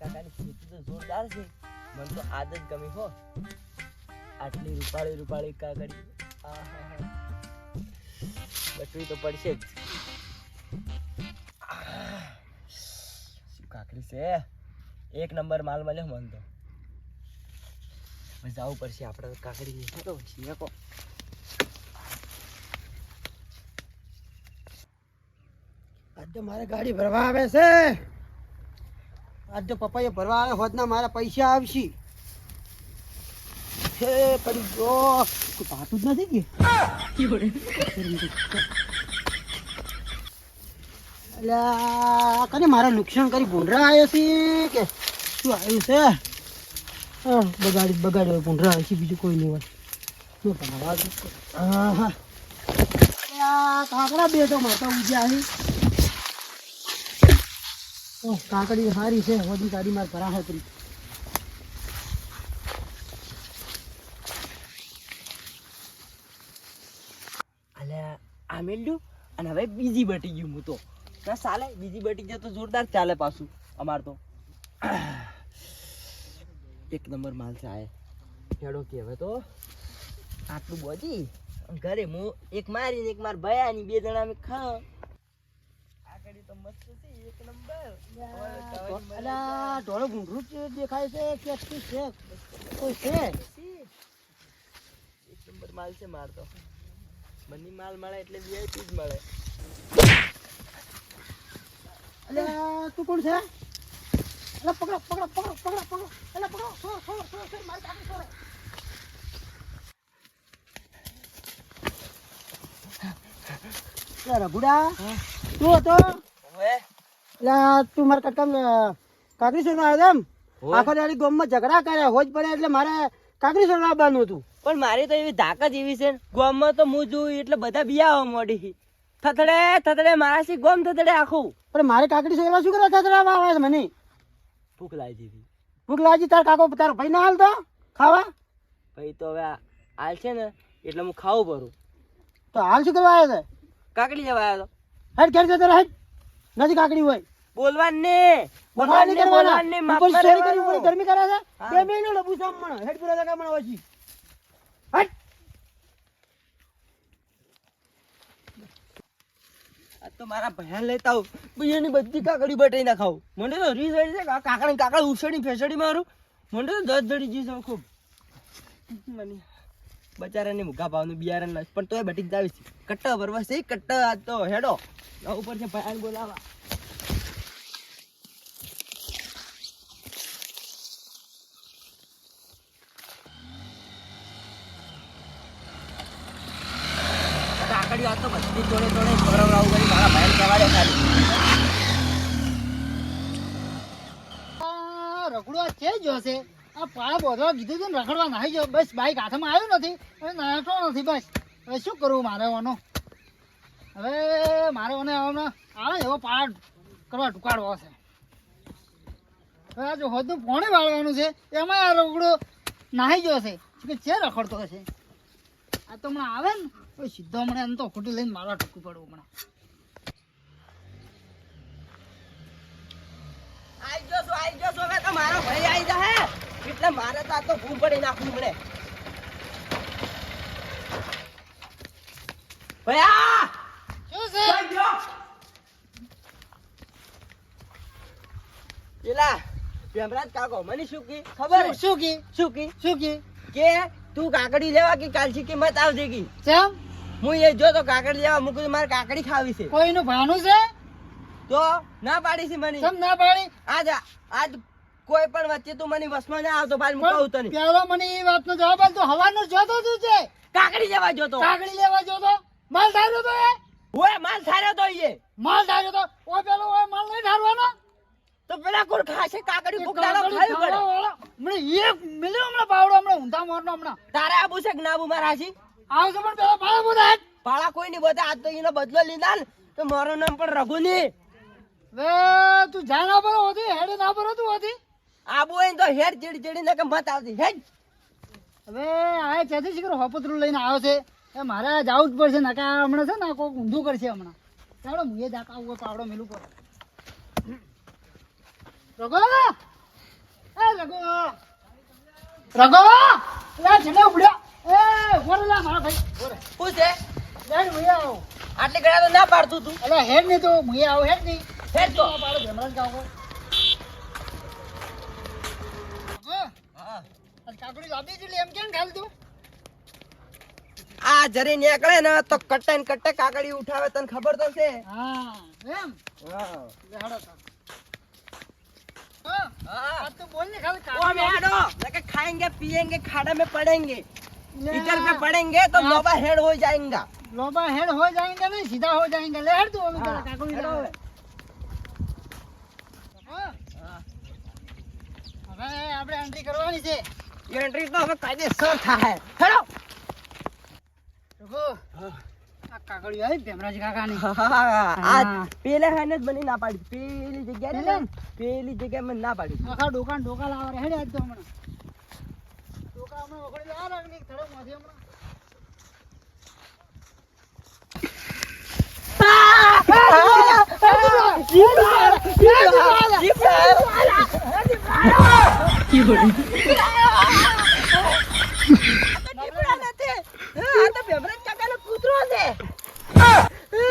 કાકાની ખેતી તો જોરદાર છે. મને તો આદત ગમી હો. આટલી રૂપાળી રૂપાળી કાકડી. બટવી તો પડશે જ. કાકડી છે? એક નંબર માલ મળ્યો મને તો. જવું પડશે આપણે કાકડી તો શિયાકો આજ તો મારે ગાડી ભરવા આવે છે. આજ તો પપ્પાએ ભરવા આવે હોત ના મારા પૈસા આવશે. હે પડી ગયો કોઈ પાતું જ નથી કે? અલ્યા, કને મારા નુકસાન કરી ભૂંડરા આવ્યા છે કે? શું આવ્યું છે? હા, બગાડી બગાડ્યો ભૂંડરા આવ્યા છે, બીજું કોઈ નહીં હોય. શું તમારા હા હા. અલ્યા કાકડા બે તો મારતા ઉજ્યા છે. ઓહ, કાકડી સારી છે. વધી ગાડી માર ભરા હતી અલ્યા, આ મેલ્યું અને હવે બીજી બટી ગયું હું તો. ના, ચાલે, બીજી બટી જાય તો જોરદાર ચાલે પાછું અમાર તો. એક નંબર માલ છે આ હેડો કે હવે તો. આટલું બોજી? ઘરે હું એક મારી ને એક માર ભયા ની બે જણા અમે ખાઓ આ તો મસ્ત છે એક નંબર. અલ્યા ઢોળો ભૂંડરું જ દેખાય છે કે શું છે? કોઈ છે? એક નંબર માલ છે માર તો. બંને માલ મળે એટલે વીઆઈપી જ મળે. અલ્યા તું કોણ છે? અલ્યા પકડો પકડો પકડો પકડો પકડો. પકડો છોડો છોડો છોડો છોડો મારી કાકડી છોડો રઘુડા તું હતો? અલ્યા તું મારા કાકા છોડવા આવ્યો એમ. આખો દાડી ગામમાં ઝઘડા કર્યા હોજ પડે એટલે મારે કાકડી છોડવા આવવાનું હતું. પણ મારી તો એવી ધાક જ એવી છે ગોમ ગોમમાં તો હું જોઉં એટલે બધા બિયાવા મોડી થથડે થથડે મારાથી ગોમ થથડે આખું. પણ મારે કાકડી છોડવા શું કરવા થતરાવા આવે છે મને? ભૂખ લાગી દીધી ભૂખ લાગી તાર કાકો તારો ભાઈ ના હાલતો? ખાવા? ભાઈ તો હવે હાલ છે ને એટલે હું ખાવું પડું તો હાલ શું કરવા આવ્યો છે? કાકડી જવા આવ્યો તો. હેડ ઘેર જતો રહે નથી કાકડી હોય. બોલવાનું ને બોલવા નહીં બોલવાનું ને, માફ ઉપર કરી, ગરમી કરે છે. બે મહિનો લબુ સામણ હેડ પૂરા લગા મને પછી હેડ તો મારા ભયા લેતા આવું. બીજાની બધી કાકડી બટાઈ ના ખાવું મને તો રીસ આવી છે કાકડી કાકડી ઉછળી ફેસડી મારું. મને તો દસ ધડી જીસ ખૂબ મને બચારાને મુગા ભાવનું બિયારણ ના પણ તોય બટી જાવીશ કટ્ટા ભરવા કટ્ટા આજ તો હેડો. ઉપર છે ભયાન બોલાવા. કાકડીઓ આ તો બધી ખવડાવડાવું કરી મારા ભાઈને કહેવાડે ખાલી. રગડો છે જો છે આ પા બોધવા કીધું તું રખડવા નાહી ગયો. બસ બાઈક હાથમાં આવ્યું નથી. હવે નથી બસ. હવે શું કરવું મારે હવે મારે આવે એવો પાળા કરવા ટુકાડવો છે. હવે આ જો હોદનું વાળવાનું છે, એમાં આ રગડો નાહી ગયો છે. કે છે રખડતો હશે? આ તો હમણાં આવે ને સીધો હમણાં એમ તો ખોટું લઈને મારવા ટૂંકું પડવું હમણાં. આઈ જો છો આઈ જો છો. હવે તો મારો ભાઈ આઈ જાહે. એટલે મારે તો આ તો ભૂમ પડી નાખવું પડે. ભયા! શું છે? આઈ જો પેલા ભેમરાજ કાકો મને શું કી? ખબર? શું કી? શું કી? શું કી? કે તું કાકડી લેવા કે? કાલથી કિંમત આવજે કી? હું એ જો તો કાકડી લેવા મૂકું મારે કાકડી ખાવી છે. કોઈનું ભાનું છે? તો ના પાડી છે મને ના પાડી? આજ આજ કોઈ પણ વચ્ચે તું મને વસમાં ના આવતો ભાઈ કહું તને. પેલો મને એ વાતનો જવાબ આપ તો હવાનો જોતો તું છે. કાકડી લેવા જોતો. કાકડી લેવા જોતો? માલ ધાર્યો તો એ? ઓય માલ થાર્યો તો ઈએ. માલ ધાર્યો તો? ઓ પેલો ઓય માલ નહીં ધારવાનો? તો પેલા કોણ ખાશે? કાકડી ભૂખડાનો ખાવી પડે મને એક મિલ્યો હમણાં પાવડો હમણાં ઊંધા મોરનો હમણાં. તારે આબુ છે કે નાબુ મારા હાચી? આવશે પણ પેલો પાડો બોધા ભાળા કોઈ નહીં બોતા આજ તો એનો બદલો લીધા ને. તો મારું નામ પણ રઘુ ની વે તું જા ના પરો હોતી હેડે ના ભરો તું હોતી. આબુ હોય તો હેડ ચીડી ચીડી ને કે મત આવતી. હેડ. હવે આ ચેતી શીખર હોપતરું લઈને આવ્યો છે. એ મારે જવું જ પડશે નકા હમણાં છે ને કોઈક ઊંધું કરશે હમણાં. ચાલો હું એ જાકા આવું પાવડો મેલું પડે રઘો! રઘુ! લે છેલ્લે ઉભડ્યો એ ઊભો લા મારો ભાઈ ઊભો રે શું છે? મુએ આવો. આટલી ઘણા તો ના પાડતું તું અલે હેડ ને તો મુએ આવો હેડ ની હેડ તો. પાડો જમરાજ કાકો રઘુ હા. આ કાકડી લાંબી જ લે એમ કેમ ખાલી તું આ જરી નીકળે ને તો કટ્ટે ને કટ્ટે કાકડી ઉઠાવે તને ખબર તો છે હા એમ હા લે હાડો તાર હા હા આ તો બોલ ને ખાલી ओ કાકડી मैडो लगे खाएंगे पिएंगे खाड़ा में पड़ेंगे ले इधर पे आ। पड़ेंगे तो हाँ। लोबा हेड हो जाएगा लोबा हेड हो जाएंगे नहीं सीधा हो जाएंगे ले हेड तू अभी हाँ, तेरा काकड़ी हेड ले होवे। હા. હવે આપણે એન્ટ્રી કરવાની છે ये एंट्री तो हमें कायदेसर था है हेलो રૂકો આ કાકડી આવી ભેમરાજ કાકાની आज हाँ। पहले है ने बनी ना पाड़ी पहली जगह रे पहले? पहली जगह में ना पाड़ी આખા ડોકા ને ડોકા લાવવા રે હેડ આજ તો હમણાં ડોકા હમણાં વખોડી લાવવા રાખની થડક માંથી હમણાં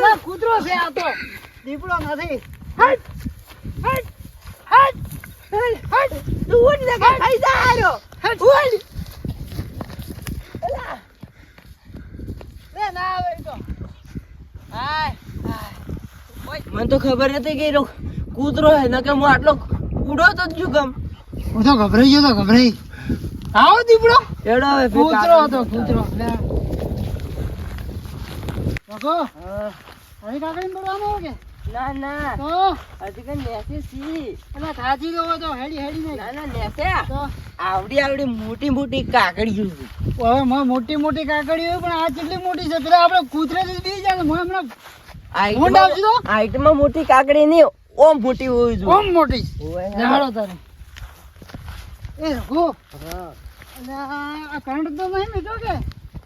ના કૂતરો છે આ તો દીપડો નથી લે ના આવે ઈ તો મને તો ખબર નથી કે એનો કૂતરો હે ન કે હું આટલો ઉડો તો જ છું ગમ. હું તો ગભરાઈ ગયો તો ગભરાઈ. આવો દીપડો. એડો હવે કૂતરો હતો કૂતરો. લે. રઘુ હા. હવે કાકડી પડવાનો કે? ના ના. તો? હજી કઈ નેસે સી એટલે થાચી ગયો તો હેડી હેડી ના ના નેસે? આવડી આવડી મોટી મોટી કાકડીઓ હવે મોટી મોટી કાકડી હોય પણ આ કેટલી મોટી છે? પેલા આપણે કૂતરે બી જાય હમણાં? હાઈટમાં મોટી કાકડી નહીં ઓમ મોટી હોવી જોઈએ. ઓમ મોટી. જાણો તારે. એ ગો આ કરંટ તો નહીં મીઠો કે.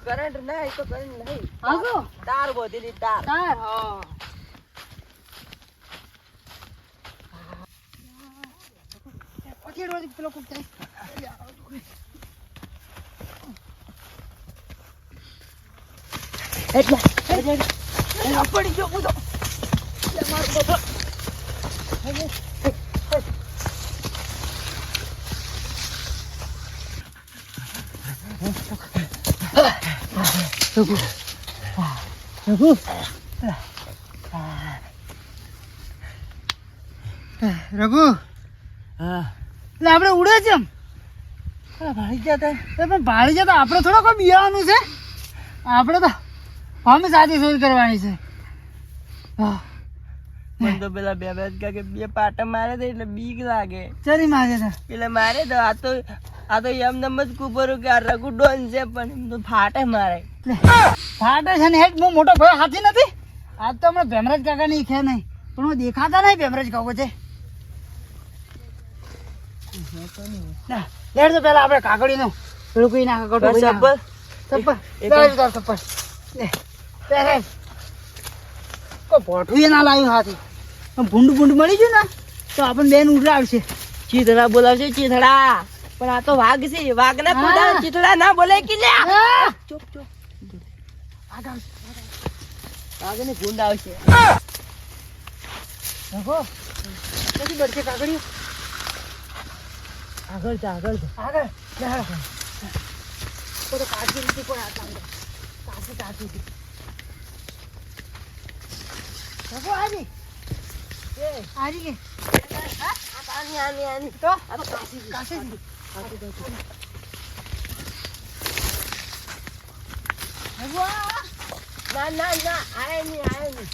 કરંટ ના એ તો કરંટ નહીં. તો. તાર બોધેલી તાર. તાર હા. પેલો કોક થાય એટલે. એટલે પડી ગયો કૂદો રઘુ રઘુ. હા. એટલે આપણે ઉડે છે એમ. ભાળી જતા એ પણ ભાડી જતા આપણે થોડો કોઈ બિયાવાનું છે? આપણે તો અમે સાચી શોધ કરવાની છે. મને તો પેલા બે બે કે બે પાટા મારે એટલે બીક લાગે. ચરી મારે એટલે મારે તો આ તો આ તો એમ નમ જ કુપરું કે આ રઘુ ડોન છે પણ એમ તો ફાટે મારે. ફાટે છે ને હેડ હું મોટો ભાઈ હાથી નથી? આજ તો હમણાં ભેમરાજ કાકા ની ખે નહીં. પણ હું દેખાતા નહીં ભેમરાજ કાકો છે. લેડ તો પેલા આપણે કાકડી નો રૂકી કઈ નાખે. ચપ્પલ. ચપ્પલ. લે. પહેરે. કોઈ ભોઠું એ ના લાવ્યું હાથી ભૂંડ ભૂંડ મળી ગયું ને તો આપણને બેન ઉડાડશે. ચીથડા બોલાવશે ચીથડા પણ આ તો વાઘ છે વાઘ ને હા. કુદાડે ના બોલે કે લે! ચૂપ વાઘ ને ગુંડ આવશે. બળશે કાકડીઓ આગળ જા આગળ જા. આગળ. લે કોઈ કાચી નથી કોઈ હાથ કાચી કાચી રઘુ આજી આજી કે આની આની આની તો આ કાશી આ, આ. ના ના ના આય નહીં આય નહીં.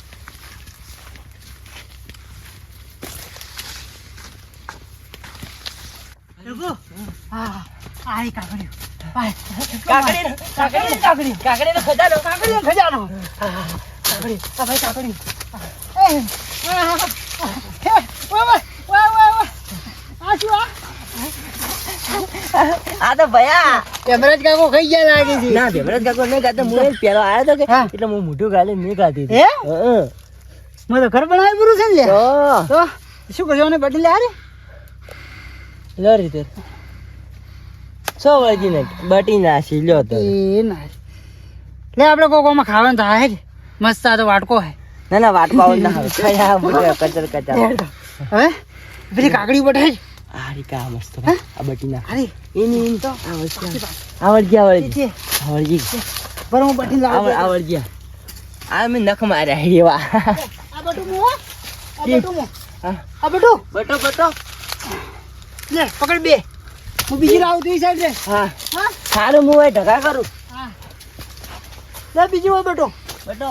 રઘુ હા આય. કાકડી કાકડી કાકડી કાકડી નો ખજાનો. કાકડીઓ ખજાનો. કાકડી આ ભાઈ કાકડી આ. હે, તો ભયા. યમરાજ કાકો ખાઈ ગયા લાગે છે. ના ભેમરાજ કાકો નહીં ખાતો. હું એ પેલો આવ્યો તો કે એટલે હું મોઢું ગાલી નહીં ખાધી હે? મેં તો ઘર બનાવી પૂરું છે ને તો શું કરજો ને બદલી લે લો રીતે સો વળગી ને બટી નાસી લ્યો તો. એ ના લે આપણે કોકોમાં ખાવાનું તો જ મસ્ત આ તો વાટકો હે. ના ના વાટકો પાવ ના કયા બધે કચર કચર. હે પેલી કાકડી બટાઈ આરી કા મસ્ત? આ બટી ના. અરે એની એની તો આવડજી ગયા આવડ આવડજી પર હું બટી લાવ આવડ ગયા આ મેં નખ માર્યા એવા. આ બટુ મો આ. બટુ મો. આ બટુ બટો બટો. લે પકડ બે. હું બીજી લાવું તું સાઈડ રે હા. હા? સારું હું ઢગા કરું. હા. લે બીજી હોય બટો. બટો.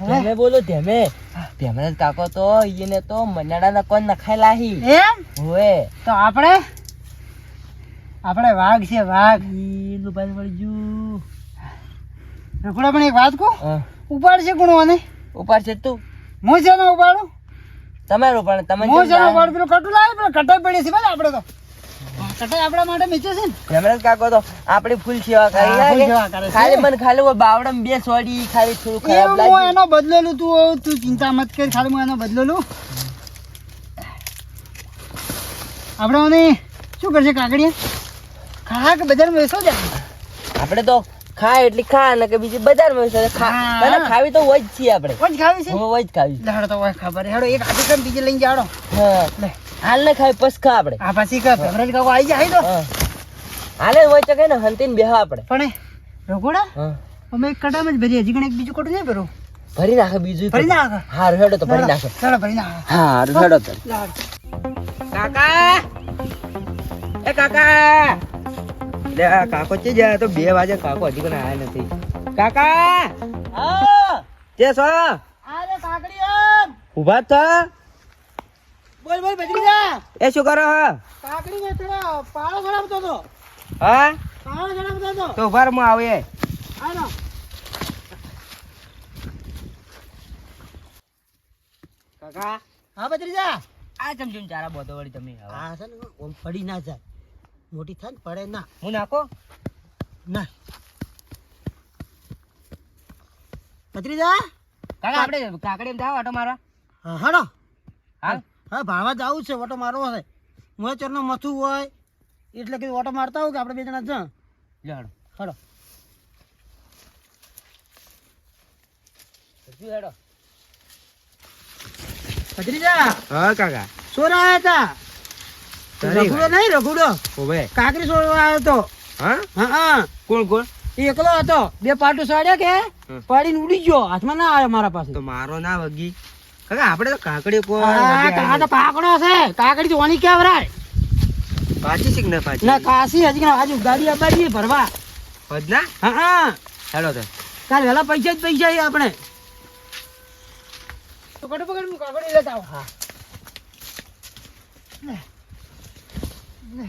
ધેમે બોલો ધેમે. ધેમે કાકો તો ઈને તો મનાડાના કોણ નખાય લાહી? એમ? હોએ તો આપણે? આપણે વાઘ છે વાઘ. ઈ લુબાન વળજુ રખડા પણ એક વાત કહું? ઉપાડ છે કોણ આને. ઉપાડ છે તું. હું છે ને ઉપાડું? તમારું પણ તમે હું છે ને ઉપાડું પેલું કટું લાવે પેલું કટાઈ પડી છે ભાઈ આપણે તો. આપણા માટે મેચે છે ને? ધેમે કાકો તો આપણી ફૂલ સેવા કરી હા, ફૂલ લાગે સેવા કરે છે. ખાલી મને ખાલી બાવડમ બે સોડી ખાલી થોડું એ ખરાબ હું લાગ્યું. એનો બદલેલું તું તું ચિંતા મત કર ખાલી હું એનો બદલેલું. આપણે શું કરશે કાકડીયા ખા કે બજારમાં બેસો જ આપણે તો ખા એટલી ખા ને કે બીજી બજારમાં વેચે. ખા. ખાવી તો હોય જ છીએ આપણે. કોઈ જ ખાવી છે? હોય જ ખાવી લેડો તો હોય ખબર. હેડો એક હાથે બીજી લઈને જાડો. હા. હાલ ને ખાઈ પસ ખા આપણે. આ પછી કા ફેવરેટ કાકો આવી જાય તો? હાલે હોય તો કઈ ને હંતીન બેહા આપણે. પણ રઘોડા અમે એક કટામાં જ ભરી હજી કણે એક બીજું કટું નહીં ભરું? ભરી નાખે બીજું ભરી નાખે? હા હેડો તો ભરી નાખે. ચાલો ભરી નાખે. હા હેડો તો. કાકા! એ કાકા! લે કાકો ચી જાય તો બે વાગે કાકો હજી પણ આયા નથી. કાકા! હા. તે છો? આલે કાકડી ઊભા થા? બોલ બોલ ભત્રીજા એ શું કરો હે? કાકડી ને થોડા પાળો ખરાબતો તો હા? પાળો ખરાબતો તો તો ભરમાં આવે આનો કાકા? હા ભત્રીજા આ ચમચમ ચારા બોતો વળી તમે. આ છે ને ઓમ પડી ના જાય. મોટી થાય ને પડે ના. હું નાખો? ના. ભત્રીજા કાકા આપણે કાકડી જાવ આટો મારવા. હા હાડો હાલ હા ભાણવા જવું છે ઓટો મારવો છે. મોય ચરનો મથું હોય એટલે કે ઓટો મારતા હોય કે આપણે બે જણા જા જાડો હેડો હજુ હેડો. ભત્રીજા હા કાકા. સોર આવ્યા હતા રઘુડો નહીં રઘુડો. ઓવે. કાકરી સોર આવ્યો હતો હા? હા કોણ કોણ? એ એકલો હતો. બે પાટું સાડ્યા કે? પાડીને પડીને ઉડી ગયો. હાથમાં ના આવ્યો મારા પાસે. તો મારો ના વગી. કાકા આપણે તો કાકડી કો આ તો પાકડો છે. કાકડી તો ઓની કેવરાય પાછી છે ને પાછી. ના કાશી હજી ના આજુ ગાડી અબાડી ભરવા. હજ ના? હા હા. હેલો તો. કાલ વેલા પૈસા જ પૈસા છે આપણે. તો કડો પકડ હું કાકડી લેતા આવ હા. ને ને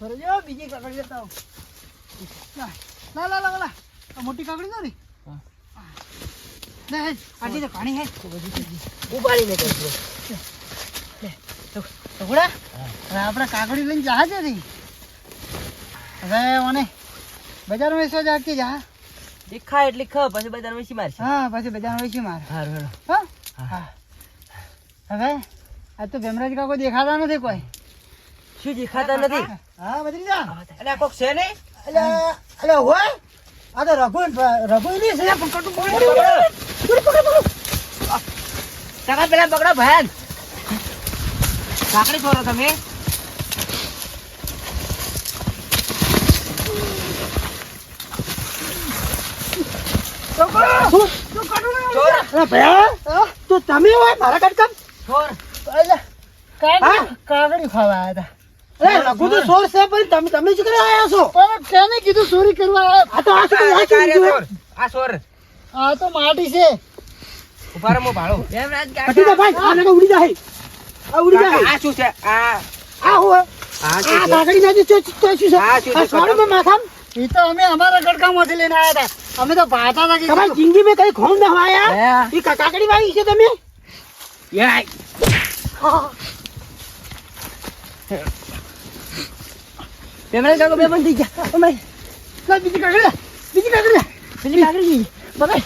ભરજો બીજી કાકડી લેતા આવ. ના ના ના લા લા મોટી કાકડી તો ને હા. લે આટલી તો ઘણી હે. ટુકડા હવે આપણે કાકડી લઈને જહાજ હતી હવે મને બજારમાં વેચવા જાગતી જા. દેખાય એટલે ખ પછી બજાર વેચી મારશે. હા પછી બજારમાં વેચી માર. હેડો હા? હા. હવે આ તો ભેમરાજ કાકો દેખાતા નથી કોઈ. શું દેખાતા નથી? હા બદલી જા. આ કોક છે ને અલે અલે હોય? આ તો રઘુ રઘુ ની છે પણ કટુ કાકા પેલા પકડો ભયાન કાકડી છોરો તમે. તો તમે હોય મારા કટકમ છોર અલે કાકડી કાકડી ખાવા આવ્યા હતા. અરે રઘુ તો સોર છે પણ તમે તમે શું કરવા આવ્યા છો? પણ કેને કીધું ચોરી કરવા આ તો આ શું આ શું આ છોર આ તો માટી છે. ઊભા રહો, ભાળો એમ રાજ કાકા. ભાઈ આ નકા ઉડી જાય. આ ઉડી જાય. આ શું છે? આ આ હો આ કાકડી નાજી ચો ચો શું છે? આ શું છે? સોળમાં માથામાં? એ તો અમે અમારા ગડકામાંથી લઈને આવ્યા હતા અમે તો ભાતા હતા કે તમારી જિંદગી મેં કઈ ખોમ ના આયા? એ કાકડી વાવી છે તમે? યાય. પેમરા કાકો બે પણ થઈ ગયા. ઓ લા, બીજી કાકડી બીજી કાકડી લે. કાકડી બગાડ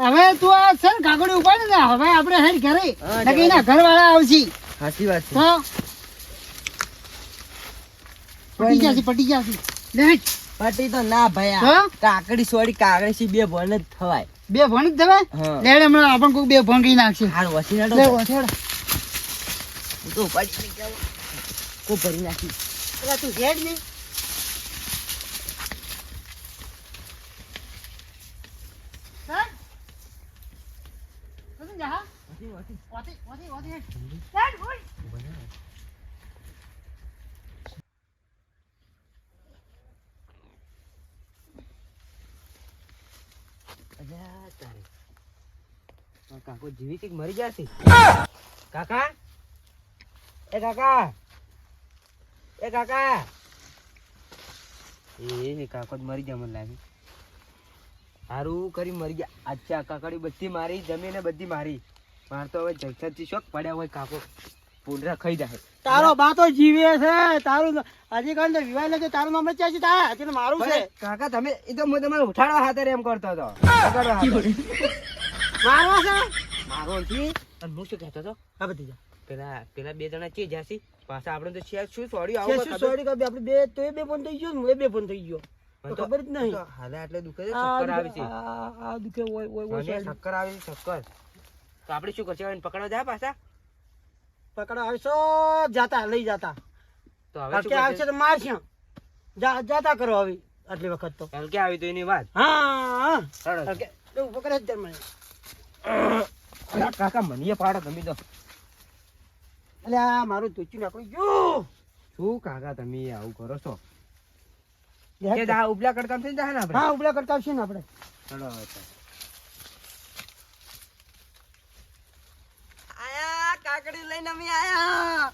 હવે તું આ છે ને કાકડી ઉપાડે ને હવે આપણે હેડ ઘરે. હા, નકર ઘર વાળા આવશે. સાચી વાત છે. તો? પટી જશે પટી જશે. લે પટી તો ના ભયા કાકડી સોડી કાકડી સી બે ભણ જ થવાય. બે ભણ જ થવાય? લેડ હમણાં આપણ કોઈ બે ભણ કરી નાખશે. હાર વસી નાડો તો ઉપાડી નહીં જાવ કો ભરી નાખી. અલા, તું હેડ ને હા? કશું જા, હા? વાથી, વાથી, વાથી હેડ. હેડ, બોલ. અલ્યા તારે આ કાકો જીવી કે મરી જશે કાકા એ કાકા એ કાકા. એ કાકો મરી ગયા મને લાગે. સારું કરી મરી ગયા. અચ્છા કાકડી બધી મારી જમીને બધી મારી. માર તો હવે જગસરથી શોખ પડ્યા હોય કાકો. પૂંડરા ખાઈ જાય. તારો બા તો જીવે છે. તારું હજી કાલ તો વિવાહ નથી તારું નામ જ છે હજી મારું છે. કાકા તમે એ તો હું તમારે ઉઠાડવા હાથે એમ કરતો હતો. મારવા છે? મારો નથી. અને હું શું કહેતો હતો? આ બધી જા પેલા પેલા બે જણા છે? જ્યાંસી પાછા આપણે તો શેર શું સોડી આવું શું સોરી કબી આપણે બે તો એ બે ફોન થઈ ગયો ને એ બે ફોન થઈ ગયો. ખબર જ નહીં. હાલે આટલે દુખે છે ચક્કર આવે છે. આ- દુખે ઓય ઓય ઓય ચક્કર આવે છે ચક્કર. તો આપણે શું કરશે એને પકડવા જાય પાછા? પકડવા આવશો જાતા લઈ જાતા. તો હવે શું હલકે આવશે તો મારશે જા- જાતા કરો હવે આટલી વખત તો. હલકે આવી તો એની વાત. હા હા. હલકે પકડે જ મને કાકા મને પાડો તમે તો. એટલે આ મારું તોચ્યું નાખું. જો શું કાકા તમે આવું કરો છો? ઉપલા કરતા છે ને આપણે? હા ઉપલા કરતા છે ને આપણે. ચલો આયા કાકડી લઈને અમે આયા.